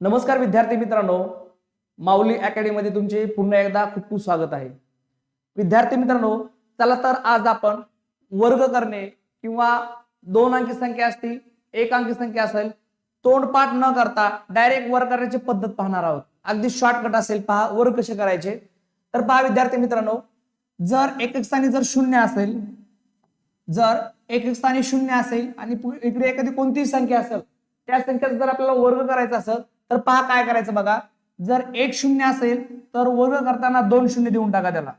नमस्कार विद्यार्थी मित्रांनो माऊली अकॅडमीमध्ये तुमचे पुन्हा एकदा खूप खूप स्वागत आहे. विद्यार्थी मित्रांनो चला तर आज आपण वर्ग करणे किंवा दोन अंकी संख्या असतील एक अंकी संख्या असेल तोंडपाठ न करता डायरेक्ट वर्ग करण्याची पद्धत पाहणार आहोत. अगदी शॉर्टकट असेल पहा वर्ग कसे करायचे. तर पहा विद्यार्थी मित्रांनो जर एक एक स्थानी जर शून्य असेल जर एक एक स्थानी शून्य असेल आणि इकडे एखादी कोणतीही संख्या असेल त्या संख्येचा जर आपल्याला वर्ग करायचा असेल तर पहा काय करायचं बघा. जर एक शून्य असेल तर वर्ग करताना दोन शून्य देऊन टाका त्याला.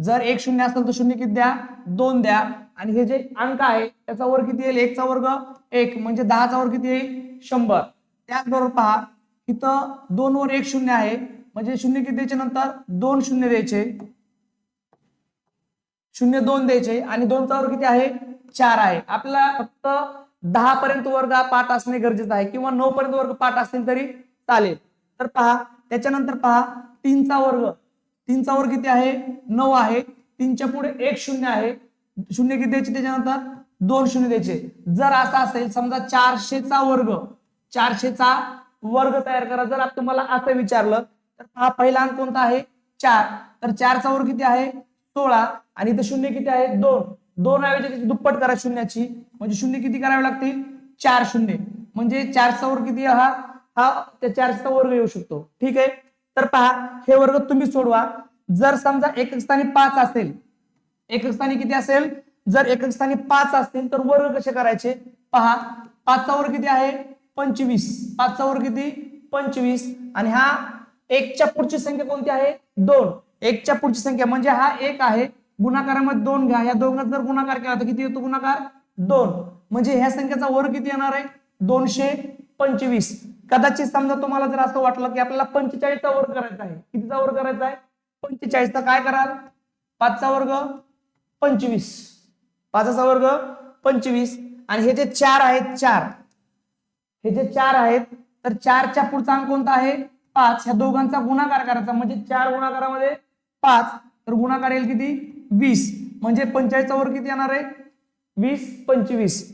जर एक शून्य असेल तर शून्य किती द्या? दोन द्या. आणि हे जे अंक आहे त्याचा वर्ग किती येईल? एकचा वर्ग एक म्हणजे दहाचा वर्ग किती येईल? शंभर. त्याचबरोबर पहा इथं दोन वर एक शून्य आहे. म्हणजे शून्य किती द्यायचे नंतर? दोन शून्य द्यायचे. शून्य दोन द्यायचे. आणि दोनचा वर्ग किती आहे? चार आहे. आपल्याला फक्त दहा पर्यंत वर्ग पाठ असणे गरजेचं आहे किंवा नऊ पर्यंत वर्ग पाठ असतील तरी चालेल. तर पहा त्याच्यानंतर पहा तीनचा वर्ग. तीनचा वर्ग किती आहे? नऊ आहे. तीनच्या पुढे एक शून्य आहे. शून्य किती द्यायचे त्याच्यानंतर? दोन शून्य द्यायचे. जर असं असेल समजा चारशेचा वर्ग. चारशेचा वर्ग तयार करा. जर तुम्हाला असं विचारलं तर हा पहिला अंक कोणता आहे? चार. तर चारचा वर्ग किती आहे? सोळा. आणि इथं शून्य किती आहे? दोन. दोन ऐवजी त्याची दुप्पट करा शून्याची. म्हणजे शून्य किती करावे लागतील? चार शून्य. म्हणजे चारचा वर्ग किती हा? हा त्या चारचा वर्ग येऊ शकतो. ठीक आहे? तर पहा हे वर्ग तुम्ही सोडवा. जर समजा एक स्थानी पाच असेल एक स्थानी किती असेल? जर एक स्थानी पाच असतील तर वर्ग कसे करायचे? पहा पाचचा वर्ग किती आहे? पंचवीस. पाचचा वर्ग किती? पंचवीस. आणि हा एकच्या पुढची संख्या कोणती आहे? दोन. एकच्या पुढची संख्या म्हणजे हा एक आहे. गुणाकारामध्ये दोन घ्या. या दोघांचा जर गुणाकार केला तर किती येतो गुणाकार? दोन. म्हणजे ह्या संख्येचा वर्ग किती येणार आहे? दोनशे पंचवीस. कदाचित समजा तुम्हाला जर असं वाटलं की आपल्याला पंचेचाळीसचा वर्ग करायचा आहे. कितीचा वर्ग करायचा आहे? पंचेचाळीसचा. काय कराल? पाचचा वर्ग पंचवीस. पाचचा वर्ग पंचवीस. आणि हे जे चार आहेत चार. हे जे चार आहेत तर चारच्या पुढचा अंक कोणता आहे? पाच. ह्या दोघांचा गुणाकार करायचा. म्हणजे चार गुणाकारामध्ये पाच. तर गुणाकार येईल किती? वीस. म्हणजे पंचाळीसचा वर्ग किती येणार आहे? वीस पंचवीस.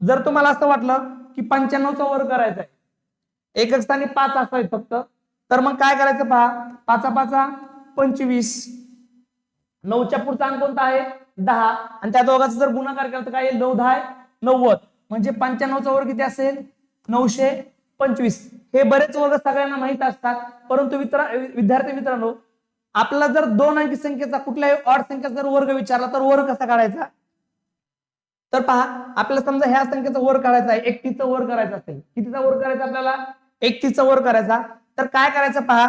जर तुम्हाला असं वाटलं की पंच्याण्णवचा वर्ग करायचा आहे एकक स्थानी पाच असाय फक्त तर मग काय करायचं पहा? पाचा पाचा पंचवीस. नऊच्या पुढचा अंक कोणता आहे? दहा. आणि त्या दोघांचा जर गुणाकार केला तर काय येईल? नऊ दहा नव्वद. म्हणजे पंच्याण्णवचा वर्ग किती असेल? नऊशे पंचवीस. हे बरेच वर्ग सगळ्यांना माहीत असतात. परंतु मित्र विद्यार्थी मित्रांनो आपला जर दोन अंकी संख्येचा कुठल्याही ऑड संख्येचा जर वर्ग विचारला तर वर्ग कसा काढायचा? तर पहा आपल्याला समजा ह्या संख्येचा वर काढायचा आहे एकतीचा वर करायचा असेल कितीचा वर करायचा आपल्याला? एकतीचा वर करायचा. तर काय करायचं पहा?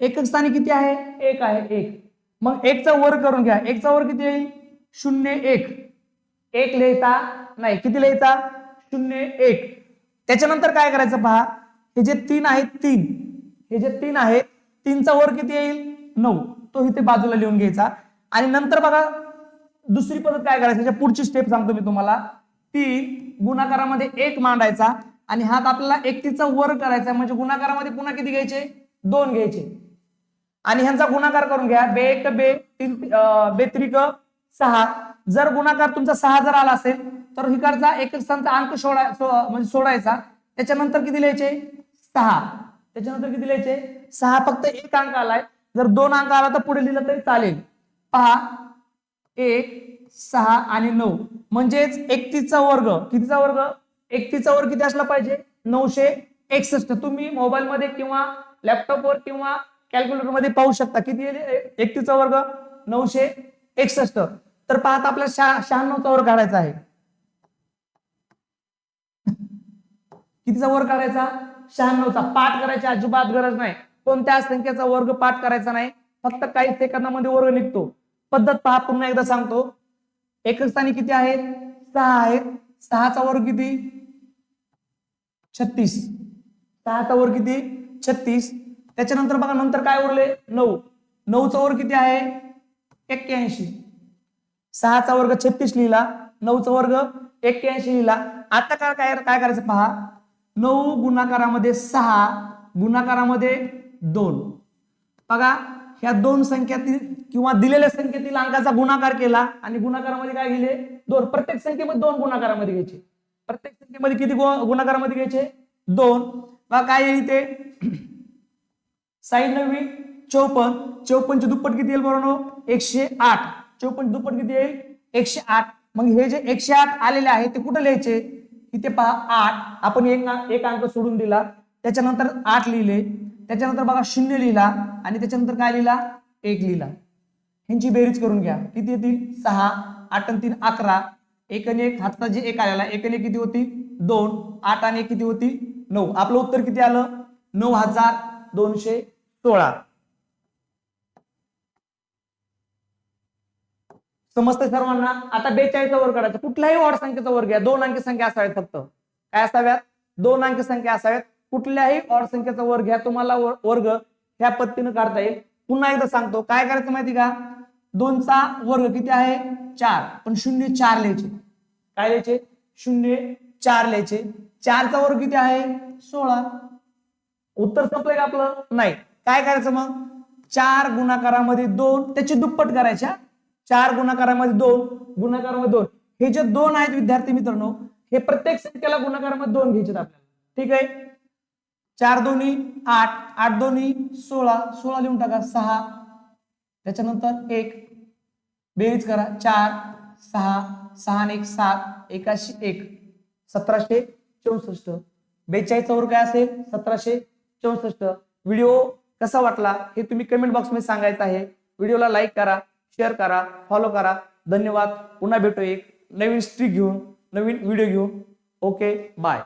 एकक स्थानी किती आहे? एक आहे एक. मग एकचा वर करून घ्या. एकचा वर किती येईल? शून्य एक. एक लिहायचा नाही. किती लिहायचा? शून्य एक. त्याच्यानंतर काय करायचं पहा? हे जे तीन आहेत तीन. हे जे तीन आहेत तीनचा वर किती येईल? नऊ. तो इथे बाजूला लिहून घ्यायचा. आणि नंतर बघा दुसरी पद्धत काय करायची? त्याच्या पुढची स्टेप सांगतो मी तुम्हाला. ती गुणाकारामध्ये एक मांडायचा आणि हात आपल्याला एकतीचा वर करायचा. म्हणजे गुणाकारामध्ये पुन्हा किती घ्यायचे? दोन घ्यायचे. आणि ह्यांचा गुणाकार करून घ्या. बे एक बे तीन अं, बेत्रिक सहा. जर गुणाकार तुमचा सहा जर आला असेल तर हिकडचा एक स्थानचा अंक सोडा सो- म्हणजे सोडायचा. त्याच्यानंतर किती लिहायचे? सहा. त्याच्यानंतर किती लिहायचे? सहा. फक्त एक अंक आलाय. जर दोन अंक आला तर पुढे लिहिलं तरी चालेल. पहा एक सहा आणि नऊ. म्हणजेच एकतीसचा वर्ग. कितीचा वर्ग? एकतीसचा वर्ग किती असला पाहिजे? नऊशे एकसष्ट. तुम्ही मोबाईल मध्ये किंवा लॅपटॉपवर किंवा कॅल्क्युलेटरमध्ये पाहू शकता. किती एकतीसचा वर्ग नऊशे एकसष्ट. तर पाहता आपल्याला शहा शहाण्णवचा वर्ग काढायचा आहे. कितीचा वर्ग काढायचा? शहाण्णवचा. पाठ करायची अजिबात गरज नाही. कोणत्या संख्येचा वर्ग पाठ करायचा नाही. फक्त काही सेकंदामध्ये वर्ग निघतो. पद्धत पहा पुन्हा एकदा सांगतो. एकक स्थानी किती आहेत सहा आहेत सहाचा वर्ग किती? छत्तीस. सहाचा वर्ग किती? छत्तीस. त्याच्यानंतर बघा नंतर काय उरले? नऊ. नऊचा वर्ग किती आहे? एक्क्याऐंशी. सहाचा वर्ग छत्तीस लिहिला. नऊचा वर्ग एक्क्याऐंशी लिहिला. आता काय काय काय करायचं पहा? नऊ गुणाकारामध्ये सहा. गुणाकारामध्ये दोन. बघा ह्या दोन संख्यातील किंवा दिलेल्या संख्येतील अंकाचा गुणाकार केला आणि गुणाकारामध्ये काय गेले? दोन. प्रत्येक संख्येमध्ये दोन गुणाकारामध्ये घ्यायचे. प्रत्येक संख्येमध्ये किती गुणाकारामध्ये घ्यायचे? दोन. बघा काय येईल इथे? साईड नवी चौपन्न चौपन्नचे दुप्पट किती येईल बरोबर एकशे आठ. चौपन्न दुप्पट किती येईल? एकशे आठ. मग हे जे एकशे आठ आलेले आहे ते कुठे लिहायचे? इथे पहा आठ. आपण एक एक अंक सोडून दिला. त्याच्यानंतर आठ लिहिले. त्याच्यानंतर बघा शून्य लिहिला आणि त्याच्यानंतर काय लिहिला? एक लिहिला. ह्यांची बेरीज करून घ्या. किती येतील? सहा आठ आणि तीन अकरा. एक आणि एक हातचा जे एक आलेला एक आणि एक किती होती दोन. आठ आणि एक किती होती नऊ. आपलं उत्तर किती आलं? नऊ हजार दोनशे सोळा. समजतंय सर्वांना? आता बेचाळीसचा वर्ग काढायचा. कुठल्याही ऑड संख्येचा वर्ग घ्या. दोन अंकी संख्या असाव्यात फक्त. काय असाव्यात? दोन अंकी संख्या असाव्यात कुठल्याही ऑड संख्येचा वर्ग ह्या तुम्हाला वर्ग ह्या पद्धतीने काढता येईल. पुन्हा एकदा सांगतो काय करायचं माहिती का? दोनचा वर्ग किती आहे? चार. पण शून्य चार लिहायचे. काय लिहायचे? शून्य चार लिहायचे. चारचा वर्ग किती आहे? सोळा. उत्तर संपलंय का आपलं? नाही. काय करायचं मग? चार गुणाकारामध्ये दोन. त्याची दुप्पट करायच्या चार गुणाकारामध्ये दोन गुणाकारामध्ये दोन. हे जे दोन आहेत विद्यार्थी मित्रांनो हे प्रत्येक संख्येला गुणाकारामध्ये दोन घ्यायचे आपल्याला. ठीक आहे? चार दोन्ही आठ आठ दोन्ही सोळा सोळा लिहून टाका सहा. त्याच्यानंतर एक. बेरीज करा चार सहा सहा आणि एक सात एकाशी एक. सतराशे चौसष्ट. बेचाळीस चौर काय असेल? सतराशे चौसष्ट. व्हिडिओ कसा वाटला हे तुम्ही कमेंट बॉक्समध्ये सांगायचं आहे. व्हिडिओला लाईक करा शेअर करा फॉलो करा. धन्यवाद. पुन्हा भेटू एक नवीन स्ट्रीक घेऊन नवीन व्हिडिओ घेऊन. Okay bye